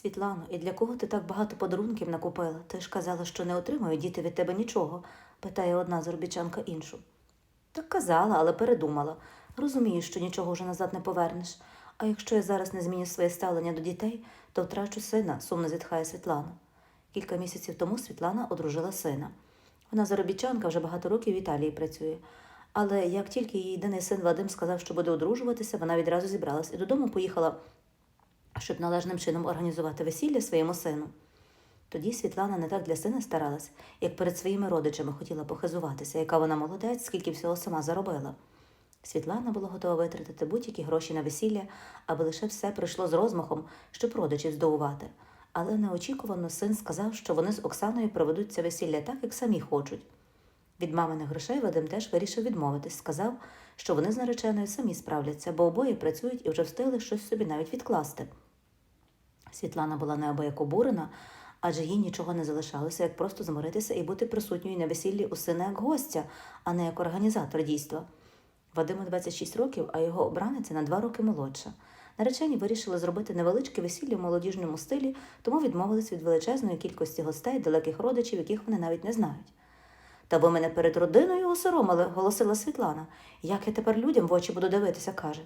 Світлано, і для кого ти так багато подарунків накупила? Ти ж казала, що не отримають діти від тебе нічого, питає одна заробітчанка іншу. Так казала, але передумала. Розумію, що нічого вже назад не повернеш. А якщо я зараз не зміню своє ставлення до дітей, то втрачу сина, сумно зітхає Світлана. Кілька місяців тому Світлана одружила сина. Вона заробітчанка вже багато років в Італії працює. Але як тільки її єдиний син Вадим сказав, що буде одружуватися, вона відразу зібралась і додому поїхала, щоб належним чином організувати весілля своєму сину. Тоді Світлана не так для сина старалась, як перед своїми родичами хотіла похизуватися, яка вона молодець, скільки всього сама заробила. Світлана була готова витратити будь-які гроші на весілля, аби лише все прийшло з розмахом, щоб родичів здивувати. Але неочікувано син сказав, що вони з Оксаною проведуть це весілля так, як самі хочуть. Від маминих грошей Вадим теж вирішив відмовитись, сказав, що вони з нареченою самі справляться, бо обоє працюють і вже встигли щось собі навіть відкласти. Світлана була неабияк обурена, адже їй нічого не залишалося, як просто змиритися і бути присутньою на весіллі у сина як гостя, а не як організатор дійства. Вадиму 26 років, а його обраниця на два роки молодша. Наречені вирішили зробити невеличке весілля в молодіжному стилі, тому відмовились від величезної кількості гостей, далеких родичів, яких вони навіть не знають. Та ви мене перед родиною осоромили, голосила Світлана. Як я тепер людям в очі буду дивитися, каже.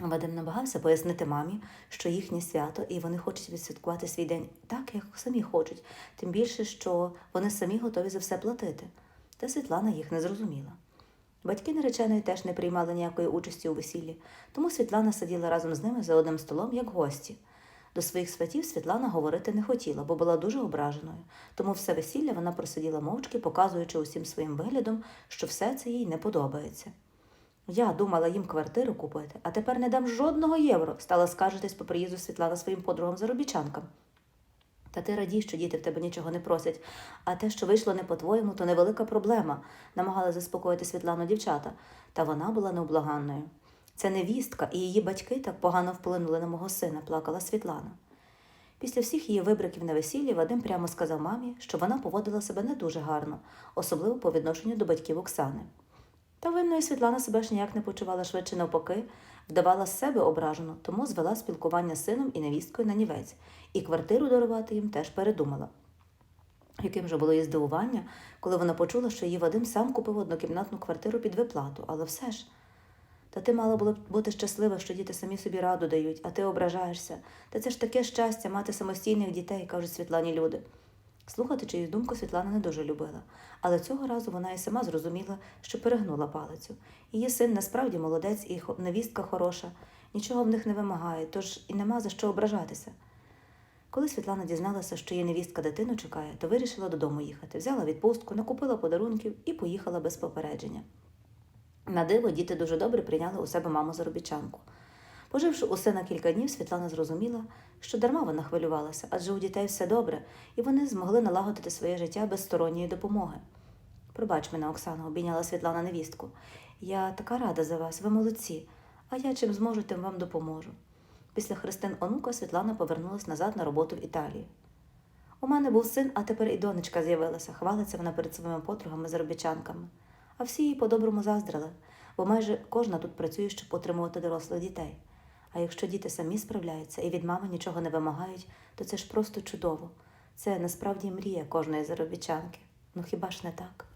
Вадим намагався пояснити мамі, що їхнє свято, і вони хочуть відсвяткувати свій день так, як самі хочуть, тим більше, що вони самі готові за все платити. Та Світлана їх не зрозуміла. Батьки нареченої теж не приймали ніякої участі у весіллі, тому Світлана сиділа разом з ними за одним столом, як гості. До своїх сватів Світлана говорити не хотіла, бо була дуже ображеною, тому все весілля вона просиділа мовчки, показуючи усім своїм виглядом, що все це їй не подобається. Я думала їм квартиру купити, а тепер не дам жодного євро, стала скаржитись по приїзду Світлана своїм подругам заробітчанкам. Та ти радій, що діти в тебе нічого не просять, а те, що вийшло не по-твоєму, то невелика проблема, намагали заспокоїти Світлану дівчата, та вона була необлаганною. Це невістка, і її батьки так погано вплинули на мого сина, плакала Світлана. Після всіх її вибриків на весіллі Вадим прямо сказав мамі, що вона поводила себе не дуже гарно, особливо по відношенню до батьків Оксани. Та винною Світлана себе ж ніяк не почувала швидше навпаки, вдавала з себе ображену, тому звела спілкування з сином і невісткою на нівець, і квартиру дарувати їм теж передумала. Яким же було її здивування, коли вона почула, що її Вадим сам купив однокімнатну квартиру під виплату, але все ж. Та ти мала було б бути щаслива, що діти самі собі раду дають, а ти ображаєшся. Та це ж таке щастя мати самостійних дітей, кажуть Світлані люди. Слухати чиюсь думку Світлана не дуже любила, але цього разу вона і сама зрозуміла, що перегнула палицю. Її син насправді молодець і невістка хороша, нічого в них не вимагає, тож і нема за що ображатися. Коли Світлана дізналася, що її невістка дитину чекає, то вирішила додому їхати, взяла відпустку, накупила подарунків і поїхала без попередження. На диво діти дуже добре прийняли у себе маму заробітчанку. Поживши у сина кілька днів, Світлана зрозуміла, що дарма вона хвилювалася, адже у дітей все добре, і вони змогли налагодити своє життя без сторонньої допомоги. Пробач мене, Оксана, обійняла Світлана невістку. Я така рада за вас, ви молодці, а я чим зможу, тим вам допоможу. Після Христин онука Світлана повернулася назад на роботу в Італії. У мене був син, а тепер і донечка з'явилася, хвалиться вона перед своїми подругами заробітчанками. А всі їй по-доброму заздрили, бо майже кожна тут працює, щоб отримувати дорослих дітей. А якщо діти самі справляються і від мами нічого не вимагають, то це ж просто чудово. Це насправді мрія кожної заробітчанки. Ну хіба ж не так?